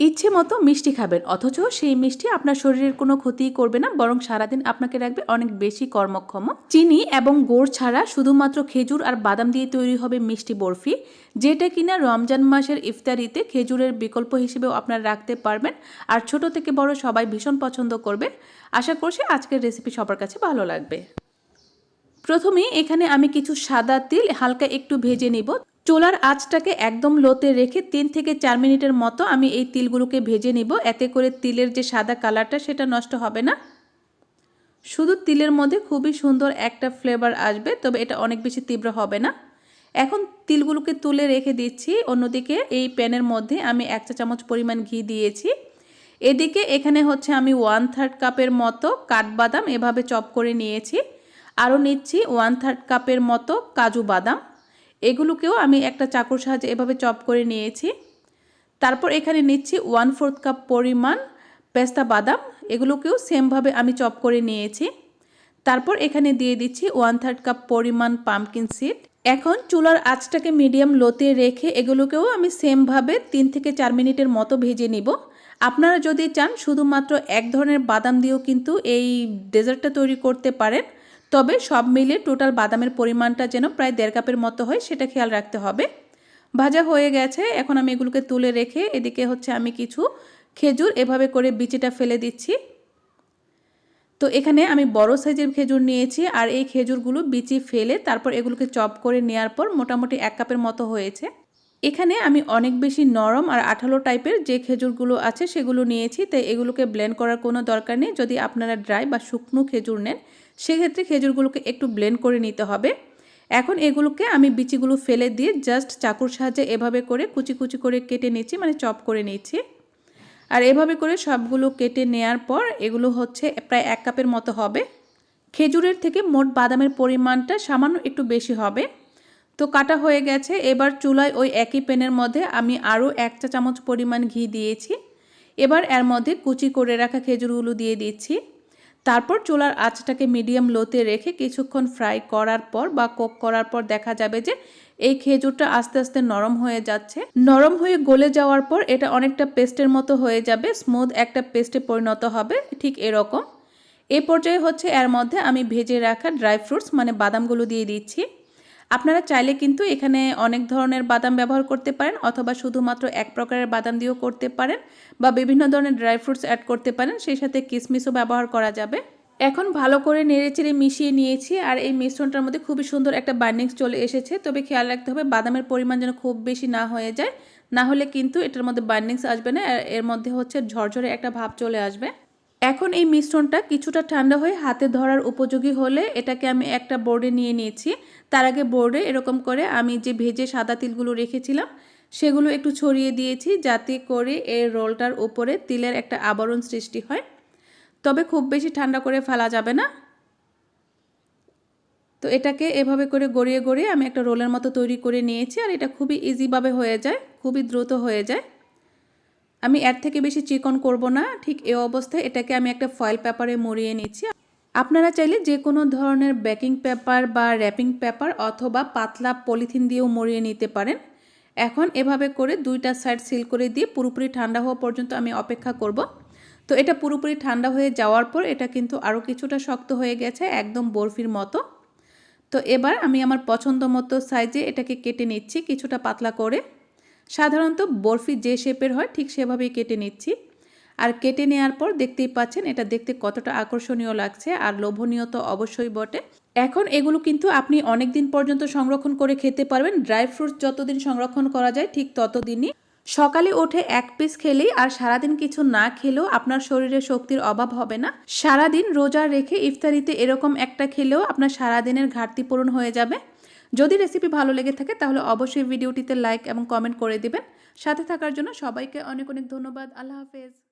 ইচ্ছে মতো মিষ্টি খাবেন, অথচ সেই মিষ্টি আপনার শরীরের কোনো ক্ষতি করবে না, বরং সারাদিন আপনাকে রাখবে অনেক বেশি কর্মক্ষম। চিনি এবং গোড় ছাড়া শুধুমাত্র খেজুর আর বাদাম দিয়ে তৈরি হবে মিষ্টি বরফি, যেটা কিনা রমজান মাসের ইফতারিতে খেজুরের বিকল্প হিসেবেও আপনারা রাখতে পারবেন, আর ছোট থেকে বড় সবাই ভীষণ পছন্দ করবে। আশা করছি আজকের রেসিপি সবার কাছে ভালো লাগবে। প্রথমে এখানে আমি কিছু সাদা তিল হালকা একটু ভেজে নিব। চোলার আঁচটাকে একদম লোতে রেখে তিন থেকে চার মিনিটের মতো আমি এই তিলগুলোকে ভেজে নিব। এতে করে তিলের যে সাদা কালারটা সেটা নষ্ট হবে না। শুধু তিলের মধ্যে খুবই সুন্দর একটা ফ্লেভার আসবে, তবে এটা অনেক বেশি তীব্র হবে না। এখন তিলগুলোকে তুলে রেখে দিচ্ছি। অন্যদিকে এই প্যানের মধ্যে আমি এক চা চামচ পরিমাণ ঘি দিয়েছি। এদিকে এখানে হচ্ছে আমি ওয়ান থার্ড কাপের মতো কাঠবাদাম এভাবে চপ করে নিয়েছি। আরও নিচ্ছি ওয়ান থার্ড কাপের মতো কাজু বাদাম। এগুলোকেও আমি একটা চাকুর সাহায্যে এভাবে চপ করে নিয়েছি। তারপর এখানে নিচ্ছি ওয়ান ফোর্থ কাপ পরিমাণ পেস্তা বাদাম, এগুলোকেও সেমভাবে আমি চপ করে নিয়েছি। তারপর এখানে দিয়ে দিচ্ছি ওয়ান থার্ড কাপ পরিমাণ পামকিন সিড এখন চুলার আঁচটাকে মিডিয়াম লোতে রেখে এগুলোকেও আমি সেমভাবে তিন থেকে চার মিনিটের মতো ভেজে নিব। আপনারা যদি চান, শুধুমাত্র এক ধরনের বাদাম দিয়েও কিন্তু এই ডেজার্টটা তৈরি করতে পারেন। তবে সব মিলে টোটাল বাদামের পরিমাণটা যেন প্রায় দেড় কাপের মতো হয়, সেটা খেয়াল রাখতে হবে। ভাজা হয়ে গেছে, এখন আমি এগুলোকে তুলে রেখে এদিকে হচ্ছে আমি কিছু খেজুর এভাবে করে বিচিটা ফেলে দিচ্ছি। তো এখানে আমি বড় সাইজের খেজুর নিয়েছি, আর এই খেজুরগুলো বিচি ফেলে তারপর এগুলোকে চপ করে নেওয়ার পর মোটামুটি এক কাপের মতো হয়েছে। এখানে আমি অনেক বেশি নরম আর আঠালো টাইপের যে খেজুরগুলো আছে সেগুলো নিয়েছি, তাই এগুলোকে ব্লেন্ড করার কোনো দরকার নেই। যদি আপনারা ড্রাই বা শুকনো খেজুর নেন, সেক্ষেত্রে খেজুরগুলোকে একটু ব্লেন্ড করে নিতে হবে। এখন এগুলোকে আমি বিচিগুলো ফেলে দিয়ে জাস্ট চাকুর সাহায্যে এভাবে করে কুচি কুচি করে কেটে নিচ্ছি মানে চপ করে নিচ্ছি। আর এভাবে করে সবগুলো কেটে নেয়ার পর এগুলো হচ্ছে প্রায় এক কাপের মতো হবে। খেজুরের থেকে মোট বাদামের পরিমাণটা সামান্য একটু বেশি হবে। তো কাটা হয়ে গেছে। এবার চুলায় ওই একই প্যানের মধ্যে আমি আরও এক চা চামচ পরিমাণ ঘি দিয়েছি। এবার এর মধ্যে কুচি করে রাখা খেজুরগুলো দিয়ে দিচ্ছি। তারপর চুলার আঁচটাকে মিডিয়াম লোতে রেখে কিছুক্ষণ ফ্রাই করার পর বা কোক করার পর দেখা যাবে যে এই খেজুরটা আস্তে আস্তে নরম হয়ে যাচ্ছে। নরম হয়ে গলে যাওয়ার পর এটা অনেকটা পেস্টের মতো হয়ে যাবে। স্মুথ একটা পেস্টে পরিণত হবে। ঠিক এরকম। এ পর্যায়ে হচ্ছে এর মধ্যে আমি ভেজে রাখা ড্রাই ফ্রুটস মানে বাদামগুলো দিয়ে দিচ্ছি। আপনারা চাইলে কিন্তু এখানে অনেক ধরনের বাদাম ব্যবহার করতে পারেন অথবা শুধুমাত্র এক প্রকারের বাদাম দিয়েও করতে পারেন বা বিভিন্ন ধরনের ড্রাই ফ্রুটস অ্যাড করতে পারেন, সেই সাথে কিসমিসও ব্যবহার করা যাবে। এখন ভালো করে নেড়েচেড়ে মিশিয়ে নিয়েছি আর এই মিশ্রণটার মধ্যে খুবই সুন্দর একটা বাইন্ডিংস চলে এসেছে। তবে খেয়াল রাখতে হবে বাদামের পরিমাণ যেন খুব বেশি না হয়ে যায়। না হলে কিন্তু এটার মধ্যে বাইন্ডিংস আসবে না, এর মধ্যে হচ্ছে ঝরঝরে একটা ভাব চলে আসবে। এখন এই মিশ্রণটা কিছুটা ঠান্ডা হয়ে হাতে ধরার উপযোগী হলে এটাকে আমি একটা বোর্ডে নিয়ে নিয়েছি। তার আগে বোর্ডে এরকম করে আমি যে ভেজে সাদা তিলগুলো রেখেছিলাম, সেগুলো একটু ছড়িয়ে দিয়েছি যাতে করে এই রোলটার উপরে তিলের একটা আবরণ সৃষ্টি হয়। তবে খুব বেশি ঠান্ডা করে ফেলা যাবে না। তো এটাকে এভাবে করে গড়িয়ে গড়িয়ে আমি একটা রোলের মতো তৈরি করে নিয়েছি আর এটা খুবই ইজিভাবে হয়ে যায়, খুবই দ্রুত হয়ে যায়। আমি এর থেকে বেশি চিকন করব না। ঠিক এই অবস্থায় এটাকে আমি একটা ফয়েল পেপারে মুড়িয়ে নিচ্ছি। আপনারা চাইলে যে কোনো ধরনের বেকিং পেপার বা র্যাপিং পেপার অথবা পাতলা পলিথিন দিয়েও মরিয়ে নিতে পারেন। এখন এভাবে করে দুইটা সাইড সিল করে দিয়ে পুরোপুরি ঠান্ডা হওয়া পর্যন্ত আমি অপেক্ষা করব। তো এটা পুরোপুরি ঠান্ডা হয়ে যাওয়ার পর এটা কিন্তু আরও কিছুটা শক্ত হয়ে গেছে, একদম বরফির মতো। তো এবার আমি আমার পছন্দ মতো সাইজে এটাকে কেটে নিচ্ছি কিছুটা পাতলা করে। সাধারণত বরফি যে শেপের হয়, ঠিক সেভাবেই কেটে নিচ্ছি। আর কেটে নেওয়ার পর দেখতেই পাচ্ছেন, এটা দেখতে কতটা আকর্ষণীয় লাগছে আর লোভনীয় তো অবশ্যই বটে। এখন এগুলো কিন্তু আপনি অনেক দিন পর্যন্ত সংরক্ষণ করে খেতে পারবেন। ড্রাই ফ্রুটস যতদিন সংরক্ষণ করা যায়, ঠিক ততদিনই সকালে উঠে এক পিস খেলেই আর সারাদিন কিছু না খেলেও আপনার শরীরে শক্তির অভাব হবে না। সারাদিন রোজা রেখে ইফতারিতে এরকম একটা খেলেও আপনার সারাদিনের ঘাটতি পূরণ হয়ে যাবে। যদি রেসিপি ভালো লেগে থাকে তাহলে অবশ্যই ভিডিওটিতে লাইক এবং কমেন্ট করে দিবেন। সাথে থাকার জন্য সবাইকে অনেক অনেক ধন্যবাদ। আল্লাহ হাফেজ।